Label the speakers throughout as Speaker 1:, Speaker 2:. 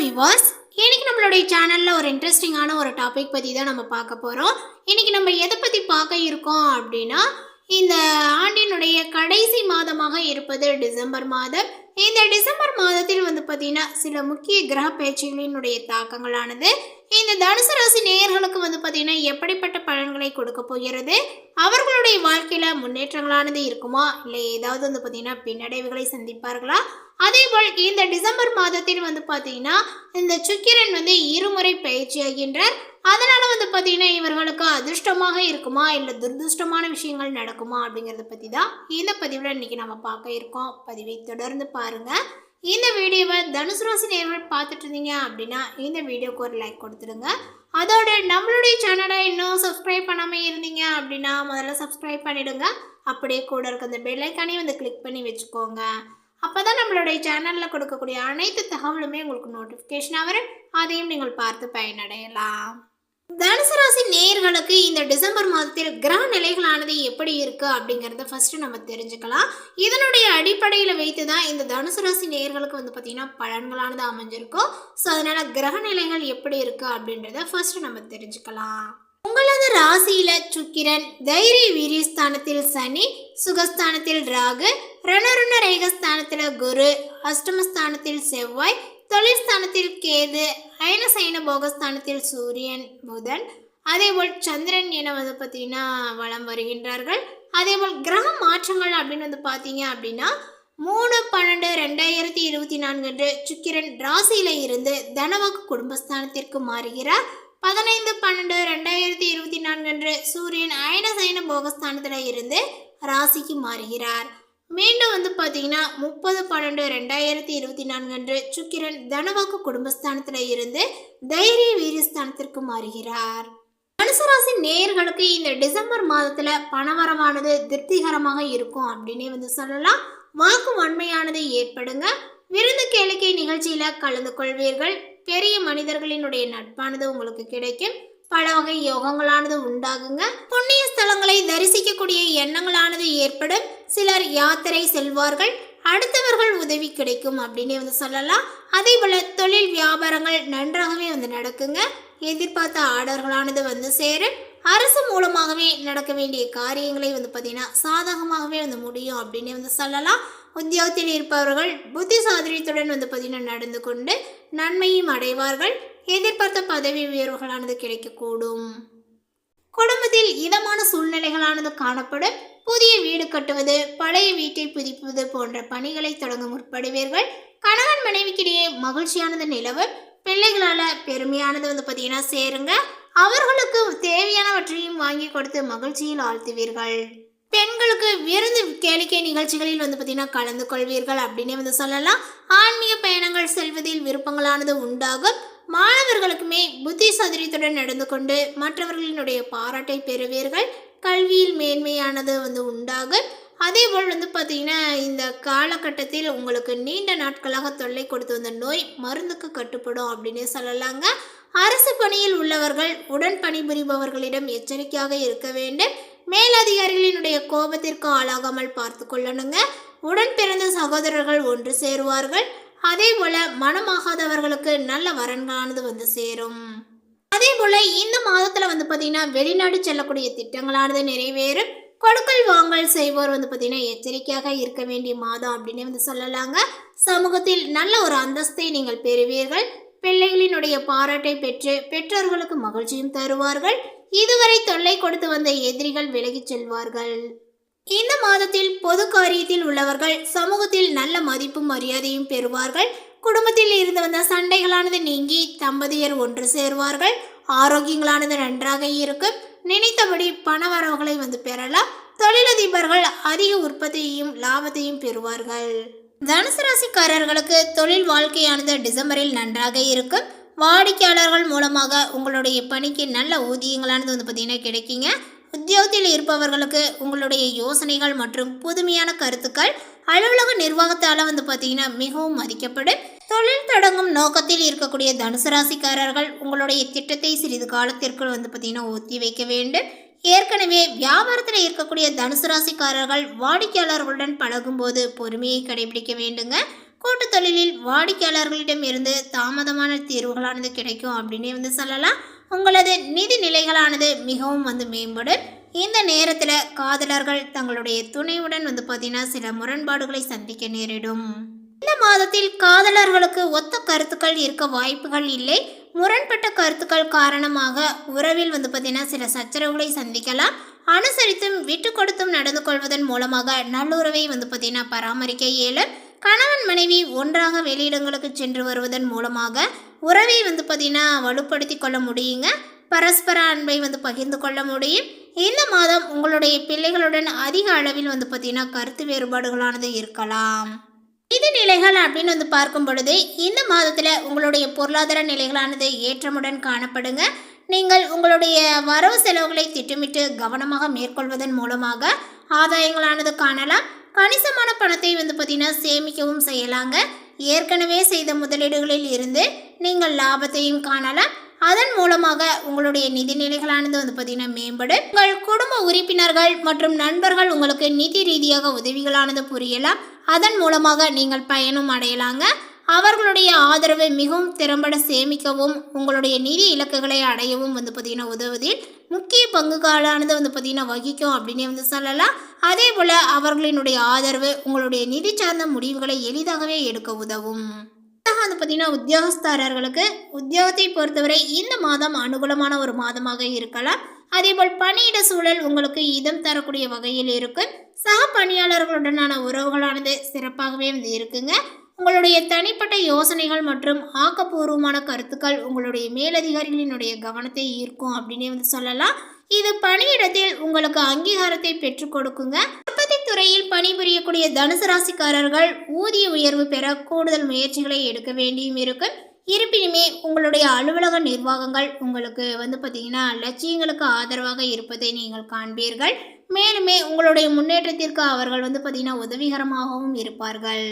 Speaker 1: விவாஸ் இன்னைக்கு நம்மளுடைய சேனலில் ஒரு இன்ட்ரெஸ்டிங்கான ஒரு டாபிக் பற்றி தான் நம்ம பார்க்க போகிறோம் இன்னைக்கு நம்ம எதை பற்றி பார்க்க இருக்கோம் அப்படின்னா இந்த ஆண்டினுடைய கடைசி மாதமாக இருப்பது டிசம்பர் மாதம். இந்த டிசம்பர் மாதத்தில் வந்து பார்த்தீங்கன்னா சில முக்கிய கிரக பேச்சுகளினுடைய தாக்கங்களானது. இந்த தனுசு ராசி நேயர்களுக்கு வந்து பார்த்தீங்கன்னா எப்படி பலன்களை கொடுக்க போகிறது? அவர்களுடைய வாழ்க்கையில் முன்னேற்றங்களானது இருக்குமா? இல்லை ஏதாவது வந்து பார்த்தீங்கன்னா பின்னடைவுகளை சந்திப்பார்களா? அதே போல் இந்த டிசம்பர் மாதத்தில் வந்து பார்த்தீங்கன்னா இந்த சுக்கிரன் வந்து இருமுறை பயிற்சியாகின்றார் அதனால் வந்து பார்த்தீங்கன்னா இவர்களுக்கு அதிர்ஷ்டமாக இருக்குமா? இல்லை துர்திருஷ்டமான விஷயங்கள் நடக்குமா? அப்படிங்கிறத பற்றி தான் இந்த பதிவில் இன்னைக்கு நம்ம பார்க்க இருக்கோம். பதிவை தொடர்ந்து பாருங்கள் இந்த வீடியோவை தனுசு ராசி நேர்கள் பார்த்துட்டு இருந்தீங்க அப்படின்னா இந்த வீடியோக்கு ஒரு லைக் கொடுத்துருங்க அதோட நம்மளுடைய சேனலை இன்னும் சப்ஸ்கிரைப் பண்ணாமல் இருந்தீங்க அப்படின்னா முதல்ல சப்ஸ்கிரைப் பண்ணிவிடுங்க அப்படியே கூட இருக்க அந்த பெல்லைக்கானே வந்து கிளிக் பண்ணி வச்சுக்கோங்க. அப்போ தான் நம்மளுடைய சேனலில் கொடுக்கக்கூடிய அனைத்து தகவலுமே உங்களுக்கு நோட்டிஃபிகேஷனாக வரும். அதையும் நீங்கள் பார்த்து பயனடையலாம். தனுசு ராசி நேயர்களுக்கு இந்த டிசம்பர் மாதத்தில் கிரக நிலைகளானது எப்படி இருக்கு அப்படிங்கிறத ஃபர்ஸ்ட் நம்ம தெரிஞ்சுக்கலாம். இதனுடைய அடிப்படையில் வைத்து தான் இந்த தனுசு ராசி நேயர்களுக்கு வந்து பார்த்தீங்கன்னா பலன்களானது அமைஞ்சிருக்கும் ஸோ அதனால கிரக நிலைகள் எப்படி இருக்கு அப்படின்றத ஃபர்ஸ்ட் நம்ம தெரிஞ்சுக்கலாம். உங்களது ராசியில சுக்கிரன் தைரிய வீரியஸ்தானத்தில் சனி சுகஸ்தானத்தில் ராகு ரணருண ரேகஸ்தானத்தில் குரு அஷ்டமஸ்தானத்தில் செவ்வாய் தொழிற்ஸ்தானத்தில் கேது அயனசைன போகஸ்தானத்தில் சூரியன் புதன். அதேபோல் சந்திரன் என வந்து பார்த்தீங்கன்னா வலம் வருகின்றார்கள். அதேபோல் கிரக மாற்றங்கள் அப்படின்னு வந்து பார்த்தீங்க அப்படின்னா மூணு பன்னெண்டு ரெண்டாயிரத்தி இருபத்தி நான்கு அன்று சுக்கிரன் ராசியில இருந்து தனவாக்கு குடும்பஸ்தானத்திற்கு மாறுகிறார். பதினைந்து பன்னெண்டு ரெண்டாயிரத்தி இருபத்தி நான்கு அன்று சூரியன் அயனசைன போகஸ்தானத்தில் இருந்து ராசிக்கு மாறுகிறார். மீண்டும் வந்து பார்த்தீங்கன்னா முப்பது பன்னெண்டு ரெண்டாயிரத்தி இருபத்தி நான்கு அன்று சுக்கிரன் தனவாக்கு குடும்பஸ்தானத்தில் இருந்து தைரிய வீரியஸ்தானத்திற்கு மாறுகிறார். மனுசராசி நேயர்களுக்கு இந்த டிசம்பர் மாதத்துல பணவரமானது திருப்திகரமாக இருக்கும் அப்படின்னே வந்து சொல்லலாம். வாக்கு வன்மையானது ஏற்படுங்க. விருந்து கேளிக்கை நிகழ்ச்சியில கலந்து கொள்வீர்கள். பெரிய மனிதர்களினுடைய நட்பானது உங்களுக்கு கிடைக்கும். பல வகை யோகங்களானது உண்டாகுங்க. புண்ணிய ஸ்தலங்களை தரிசிக்கக்கூடிய எண்ணங்களானது ஏற்படும். சிலர் யாத்திரை செல்வார்கள் அடுத்தவர்கள் உதவி கிடைக்கும் அப்படின்னு வந்து சொல்லலாம். அதே போல் தொழில் வியாபாரங்கள் நன்றாகவே வந்து நடக்குங்க. எதிர்பார்த்த ஆர்டர்களானது வந்து சேரும். அரசு மூலமாகவே நடக்க வேண்டிய காரியங்களை வந்து பார்த்திங்கன்னா சாதகமாகவே வந்து முடியும் அப்படின்னு வந்து சொல்லலாம். உத்தியோகத்தில் இருப்பவர்கள் புத்தி சாதுரியத்துடன் வந்து பார்த்திங்கன்னா நடந்து கொண்டு நன்மையும் அடைவார்கள். எதிர்பார்த்த பதவி உயர்வுகளானது கிடைக்கக்கூடும். குடும்பத்தில் இதமான வேலைகளானது காணப்படும் புதிய வீடு கட்டுவது பழைய வீட்டை புதிப்பது போன்ற பணிகளை தொடங்க முற்படுவீர்கள். கணவன் மனைவிக்கிடையே மகிழ்ச்சியானது நிலவும். பிள்ளைகளால் பெருமையானது வந்து பார்த்தீங்கன்னா சேருங்க. அவர்களுக்கு தேவையானவற்றையும் வாங்கி கொடுத்து மகிழ்ச்சியில் ஆழ்த்துவீர்கள். பெண்களுக்கு விருந்து கேளிக்கை நிகழ்ச்சிகளில் வந்து பார்த்தீங்கன்னா கலந்து கொள்வீர்கள் அப்படின்னே வந்து சொல்லலாம். ஆன்மீக பயணங்கள் செல்வதில் விருப்பங்களானது உண்டாகும். மாணவர்களுக்குமே புத்தி சதுரியத்துடன் நடந்து கொண்டு மற்றவர்களினுடைய பாராட்டை பெறுவீர்கள். கல்வியில் மேன்மையானது வந்து உண்டாகும். அதே போல் வந்து பார்த்திங்கன்னா இந்த காலகட்டத்தில் உங்களுக்கு நீண்ட நாட்களாக தொல்லை கொடுத்து வந்த நோய் மருந்துக்கு கட்டுப்படும் அப்படின்னு சொல்லலாங்க. அரசு பணியில் உள்ளவர்கள் உடன் பணிபுரிபவர்களிடம் எச்சரிக்கையாக இருக்க வேண்டும். மேலதிகாரிகளினுடைய கோபத்திற்கு ஆளாகாமல் பார்த்து கொள்ளணுங்க. உடன் பிறந்த சகோதரர்கள் ஒன்று சேருவார்கள். அதே போல மனமாகாதவர்களுக்கு நல்ல வரன்களானது வந்து சேரும். அதே போல் இந்த மாதத்தில் வந்து பார்த்தீங்கன்னா வெளிநாடு செல்லக்கூடிய திட்டங்களானது நிறைவேறும். கொடுக்கல் வாங்கல் செய்வோர் வந்து பார்த்திங்கன்னா எச்சரிக்கையாக இருக்க வேண்டிய மாதம் அப்படின்னு வந்து சொல்லலாங்க. சமூகத்தில் நல்ல ஒரு அந்தஸ்தை நீங்கள் பெறுவீர்கள். பிள்ளைகளினுடைய பாராட்டை பெற்று பெற்றோர்களுக்கு மகிழ்ச்சியும் தருவார்கள். இதுவரை தொல்லை கொடுத்து வந்த எதிரிகள் விலகிச் செல்வார்கள். இந்த மாதத்தில் பொது காரியத்தில் உள்ளவர்கள் சமூகத்தில் நல்ல மதிப்பும் மரியாதையும் பெறுவார்கள். குடும்பத்தில் இருந்து வந்த சண்டைகளானது நீங்கி தம்பதியர் ஒன்று சேருவார்கள் ஆரோக்கியங்களானது நன்றாக இருக்கும். நினைத்தபடி பண வரவுகளை வந்து பெறலாம். தொழிலதிபர்கள் அதிக உற்பத்தியையும் லாபத்தையும் பெறுவார்கள். தனுசு ராசிக்காரர்களுக்கு தொழில் வாழ்க்கையானது டிசம்பரில் நன்றாக இருக்கும். வாடிக்கையாளர்கள் மூலமாக உங்களுடைய பணிக்கு நல்ல ஊதியங்களானது வந்து பார்த்தீங்கன்னா கிடைக்குங்க. உத்தியோகத்தில் இருப்பவர்களுக்கு உங்களுடைய யோசனைகள் மற்றும் புதுமையான கருத்துக்கள் அலுவலக நிர்வாகத்தால் வந்து பார்த்தீங்கன்னா மிகவும் மதிக்கப்படும். தொழில் தொடங்கும் நோக்கத்தில் இருக்கக்கூடிய தனுசு ராசிக்காரர்கள் உங்களுடைய திட்டத்தை சிறிது காலத்திற்குள் வந்து பார்த்தீங்கன்னா ஒத்தி வைக்க வேண்டும். ஏற்கனவே வியாபாரத்தில் இருக்கக்கூடிய தனுசு ராசிக்காரர்கள் வாடிக்கையாளர்களுடன் பழகும்போது பொறுமையை கடைபிடிக்க வேண்டுங்க. கூட்டு தொழிலில் வாடிக்கையாளர்களிடம் இருந்து தாமதமான தீர்வுகளானது கிடைக்கும் அப்படின்னே வந்து சொல்லலாம். உங்களது நிதி நிலைகளானது மிகவும் வந்து மேம்படும். இந்த நேரத்தில் காதலர்கள் தங்களுடைய துணையுடன் வந்து பார்த்தீங்கன்னா சில முரண்பாடுகளை சந்திக்க நேரிடும். இந்த மாதத்தில் காதலர்களுக்கு ஒத்த கருத்துக்கள் இருக்க வாய்ப்புகள் இல்லை. முரண்பட்ட கருத்துக்கள் காரணமாக உறவில் வந்து பார்த்தீங்கன்னா சில சச்சரவுகளை சந்திக்கலாம். அனுசரித்தும் விட்டு கொடுத்தும் நடந்து கொள்வதன் மூலமாக நல்லுறவை வந்து பார்த்தீங்கன்னா பராமரிக்க இயலும். கணவன் மனைவி ஒன்றாக வெளியிடங்களுக்கு சென்று வருவதன் மூலமாக உறவை வந்து பார்த்தீங்கன்னா வலுப்படுத்தி கொள்ள முடியுங்க. பரஸ்பர அன்பை வந்து பகிர்ந்து கொள்ள முடியும். இந்த மாதம் உங்களுடைய பிள்ளைகளுடன் அதிக அளவில் வந்து பார்த்தீங்கன்னா கருத்து வேறுபாடுகளானது இருக்கலாம். நிதி நிலைகள் அப்படின்னு வந்து பார்க்கும் பொழுது இந்த மாதத்தில் உங்களுடைய பொருளாதார நிலைகளானது ஏற்றமுடன் காணப்படுங்க. நீங்கள் உங்களுடைய வரவு செலவுகளை திட்டமிட்டு கவனமாக மேற்கொள்வதன் மூலமாக ஆதாயங்களானது காணலாம். கணிசமான பணத்தை வந்து பார்த்தீங்கன்னா சேமிக்கவும் செய்யலாங்க. ஏற்கனவே செய்த முதலீடுகளில் இருந்து நீங்கள் லாபத்தையும் காணலாம். அதன் மூலமாக உங்களுடைய நிதி நிலைகளானது வந்து பார்த்திங்கன்னா மேம்படும். உங்கள் குடும்ப உறுப்பினர்கள் மற்றும் நண்பர்கள் உங்களுக்கு நிதி ரீதியாக உதவிகளானது புரியலாம். அதன் மூலமாக நீங்கள் பயனும் அடையலாங்க. அவர்களுடைய ஆதரவு மிகவும் திறம்பட சேமிக்கவும் உங்களுடைய நிதி இலக்குகளை அடையவும் வந்து பார்த்திங்கன்னா உதவுவதில் முக்கிய பங்குகாலானது வந்து பார்த்திங்கன்னா வகிக்கும் அப்படின்னே வந்து சொல்லலாம். அதே போல் அவர்களினுடைய ஆதரவு உங்களுடைய நிதி சார்ந்த முடிவுகளை எளிதாகவே எடுக்க உதவும். வந்து பார்த்திங்கன்னா உத்தியோகஸ்தாரர்களுக்கு உத்தியோகத்தை பொறுத்தவரை இந்த மாதம் அனுகூலமான ஒரு மாதமாக இருக்கலாம். அதேபோல் பணியிட சூழல் உங்களுக்கு இதம் தரக்கூடிய வகையில் இருக்கும். சக பணியாளர்களுடனான உறவுகளானது சிறப்பாகவே வந்து இருக்குங்க. உங்களுடைய தனிப்பட்ட யோசனைகள் மற்றும் ஆக்கப்பூர்வமான கருத்துக்கள் உங்களுடைய மேலதிகாரிகளினுடைய கவனத்தை ஈர்க்கும் அப்படின்னே வந்து சொல்லலாம். இது பணியிடத்தில் உங்களுக்கு அங்கீகாரத்தை பெற்றுக் கொடுக்குங்க. உற்பத்தி துறையில் பணிபுரியக்கூடிய தனுசு ராசிக்காரர்கள் ஊதிய உயர்வு பெற கூடுதல் முயற்சிகளை எடுக்க வேண்டியும் இருக்கும். இருப்பினுமே உங்களுடைய அலுவலக நிர்வாகங்கள் உங்களுக்கு வந்து பார்த்தீங்கன்னா லட்சியங்களுக்கு ஆதரவாக இருப்பதை நீங்கள் காண்பீர்கள். மேலுமே உங்களுடைய முன்னேற்றத்திற்கு அவர்கள் வந்து பார்த்தீங்கன்னா உதவிகரமாகவும் இருப்பார்கள்.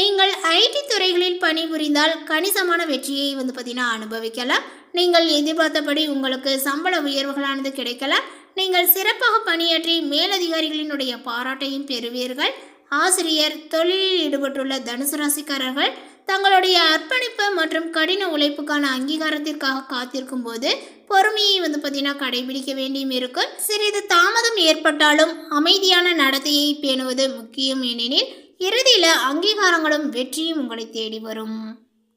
Speaker 1: நீங்கள் ஐடி துறைகளில் பணிபுரிந்தால் கணிசமான வெற்றியை வந்து பார்த்தீங்கன்னா அனுபவிக்கலாம். நீங்கள் எதிர்பார்த்தபடி உங்களுக்கு சம்பள உயர்வுகளானது கிடைக்கலாம். நீங்கள் சிறப்பாக பணியாற்றி மேலதிகாரிகளினுடைய பாராட்டையும் பெறுவீர்கள். ஆசிரியர் தொழிலில் ஈடுபட்டுள்ள தனுசு ராசிக்காரர்கள் தங்களுடைய அர்ப்பணிப்பு மற்றும் கடின உழைப்புக்கான அங்கீகாரத்திற்காக காத்திருக்கும் போது பொறுமையை வந்து பார்த்தீங்கன்னா கடைபிடிக்க வேண்டியும் இருக்கும். சிறிது தாமதம் ஏற்பட்டாலும் அமைதியான நடத்தையை பேணுவது முக்கியம் ஏனெனில் இறுதியில் அங்கீகாரங்களும் வெற்றியும் உங்களை தேடி வரும்.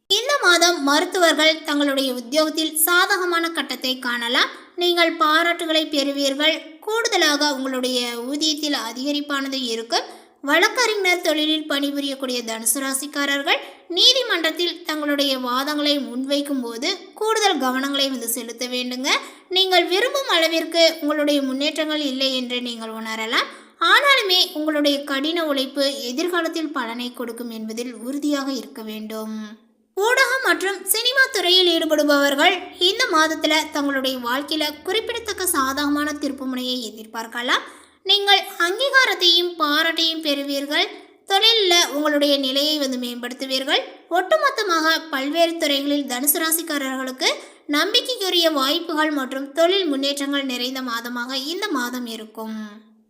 Speaker 1: இந்த மாதம் மருத்துவர்கள் தங்களுடைய உத்தியோகத்தில் சாதகமான கட்டத்தை காணலாம். நீங்கள் பாராட்டுகளை பெறுவீர்கள். கூடுதலாக உங்களுடைய ஊதியத்தில் அதிகரிப்பானது இருக்கும். வழக்கறிஞர் தொழிலில் பணிபுரியக்கூடிய தனுசு ராசிக்காரர்கள் நீதிமன்றத்தில் தங்களுடைய வாதங்களை முன்வைக்கும் போது கூடுதல் கவனங்களை வந்து செலுத்த வேண்டுங்க. நீங்கள் விரும்பும் அளவிற்கு உங்களுடைய முன்னேற்றங்கள் இல்லை என்று நீங்கள் உணரலாம். ஆனாலுமே உங்களுடைய கடின உழைப்பு எதிர்காலத்தில் பலனை கொடுக்கும் என்பதில் உறுதியாக இருக்க வேண்டும். ஊடகம் மற்றும் சினிமா துறையில் ஈடுபடுபவர்கள் இந்த மாதத்தில் தங்களுடைய வாழ்க்கையில் குறிப்பிடத்தக்க சாதகமான திருப்புமுனையை எதிர்பார்க்கலாம். நீங்கள் அங்கீகாரத்தையும் பாராட்டையும் பெறுவீர்கள். தொழிலில் உங்களுடைய நிலையை வந்து மேம்படுத்துவீர்கள். ஒட்டுமொத்தமாக பல்வேறு துறைகளில் தனுசு ராசிக்காரர்களுக்கு நம்பிக்கைக்குரிய வாய்ப்புகள் மற்றும் தொழில் முன்னேற்றங்கள் நிறைந்த மாதமாக இந்த மாதம் இருக்கும்.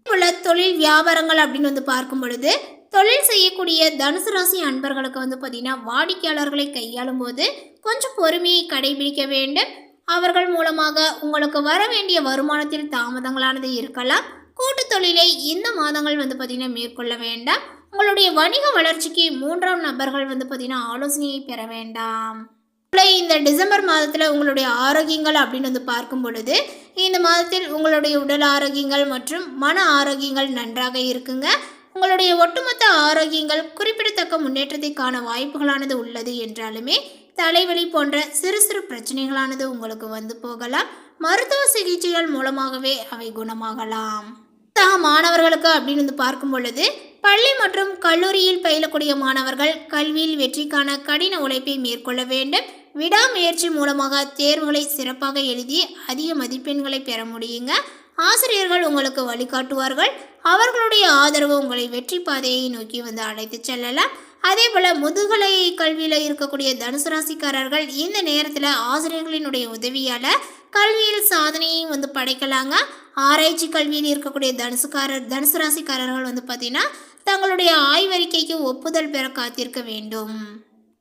Speaker 1: உள்ள தொழில் வியாபாரங்கள் அப்படின்னு வந்து பார்க்கும் பொழுது தொழில் செய்யக்கூடிய தனுசு ராசி அன்பர்களுக்கு வந்து பார்த்திங்கன்னா வாடிக்கையாளர்களை கையாளும் போது கொஞ்சம் பொறுமையை கடைபிடிக்க வேண்டும். அவர்கள் மூலமாக உங்களுக்கு வர வேண்டிய வருமானத்தில் தாமதங்களானது இருக்கலாம். கூட்டு தொழிலை இந்த மாதங்கள் வந்து பார்த்திங்கன்னா மேற்கொள்ள வேண்டாம். உங்களுடைய வணிக வளர்ச்சிக்கு மூன்றாம் நபர்கள் வந்து பார்த்திங்கன்னா ஆலோசனையை பெற வேண்டாம். உங்களை இந்த டிசம்பர் மாதத்தில் உங்களுடைய ஆரோக்கியங்கள் அப்படின்னு வந்து பார்க்கும் பொழுது இந்த மாதத்தில் உங்களுடைய உடல் ஆரோக்கியங்கள் மற்றும் மன ஆரோக்கியங்கள் நன்றாக இருக்குங்க. உங்களுடைய ஒட்டுமொத்த ஆரோக்கியங்கள் குறிப்பிடத்தக்க முன்னேற்றத்தை காண வாய்ப்புகளானது உள்ளது என்றாலுமே தலைவலி போன்ற சிறு சிறு பிரச்சனைகளானது உங்களுக்கு வந்து போகலாம். மருத்துவ சிகிச்சைகள் மூலமாகவே அவை குணமாகலாம். சக மாணவர்களுக்கு அப்படின்னு வந்து பார்க்கும் பொழுது பள்ளி மற்றும் கல்லூரியில் பயிலக்கூடிய மாணவர்கள் கல்வியில் வெற்றிக்கான கடின உழைப்பை மேற்கொள்ள வேண்டும். விடாமுயற்சி மூலமாக தேர்வுகளை சிறப்பாக எழுதி அதிக மதிப்பெண்களை பெற முடியுங்க. ஆசிரியர்கள் உங்களுக்கு வழிகாட்டுவார்கள். அவர்களுடைய ஆதரவு உங்களை வெற்றி பாதையை நோக்கி வந்து அழைத்து செல்லலாம். அதே போல் முதுகலை கல்வியில் இருக்கக்கூடிய தனுசு ராசிக்காரர்கள் இந்த நேரத்தில் ஆசிரியர்களினுடைய உதவியால் கல்வியில் சாதனையும் வந்து படைக்கலாங்க. ஆராய்ச்சி கல்வியில் இருக்கக்கூடிய தனுசுக்காரர் தனுசு ராசிக்காரர்கள் வந்து பார்த்திங்கன்னா தங்களுடைய ஆய்வறிக்கைக்கு ஒப்புதல் பெற காத்திருக்க வேண்டும்.